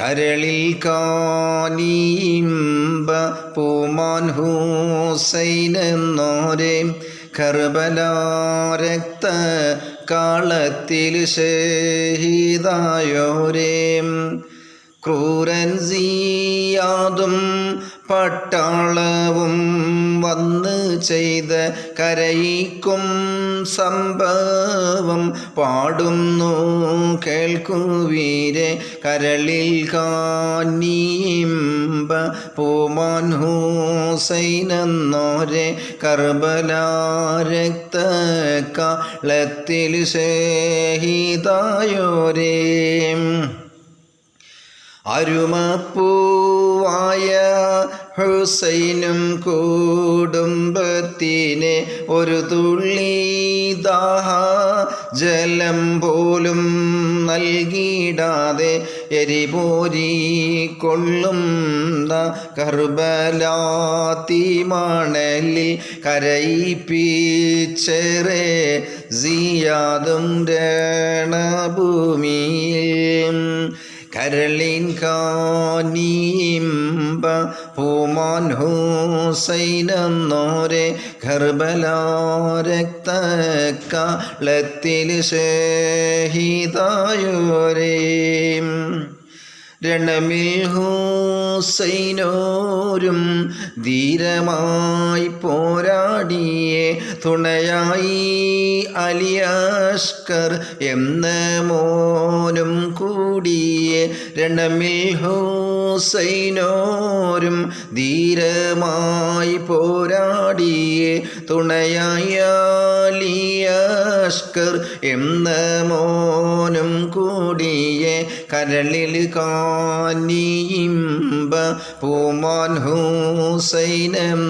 കരളിൽ കാനീമ്പ പൂമാൻ ഹൂസൈനോരെ കർബലാരക്ത കർബല രക്ത കാളത്തിൽ ഷഹീദായോരേ. ക്രൂരൻ സിയാതും പട്ടാളവും വന്ന് ചെയ്ത് കരയിക്കും സംഭവം പാടുന്നു. കേൾക്കുവീരെ കരളിൽ കാനീമ്പ പൂമാൻ ഹൂസൈനെന്നോരെ കർബല രക്തക്കാളത്തിൽ ഷഹീദായോരേ അരുമപ്പൂവായ ഹുസൈനും കുടുംബത്തിനെ ഒരു തുള്ളി ദാഹ ജലം പോലും നൽകിയിടാതെ എരിപോരി കൊള്ളുന്ന കർബലാത്തിമണലിൽ കരയിപ്പിച്ചേറെ സിയാതും രണഭൂമിയിൽ കരളിൻ കാനീമ്പ പൂമാൻ ഹൂസൈനെന്നോരെ കർബല രക്ത കാളത്തിൽ ഷഹീദായോരേ രണമിൽ ഹൂസൈനോരും ധീരമായി പോരാടിയെ തുണയായി അലിയാഷ്കർ എന്ന മോനും കൂടിയെ. രണമിൽ ഹൂസൈനോരും ധീരമായി പോരാടിയെ തുണയായി അലിയാഷ്കർ എന്ന മോനും കൂടിയെ കരളിൽ കാനിയിമ്പ പൂമാൻ ഹൂസൈനം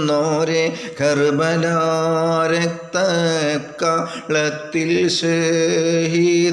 കർബല രക്ത കളത്തിൽ ഷഹീദായോരേ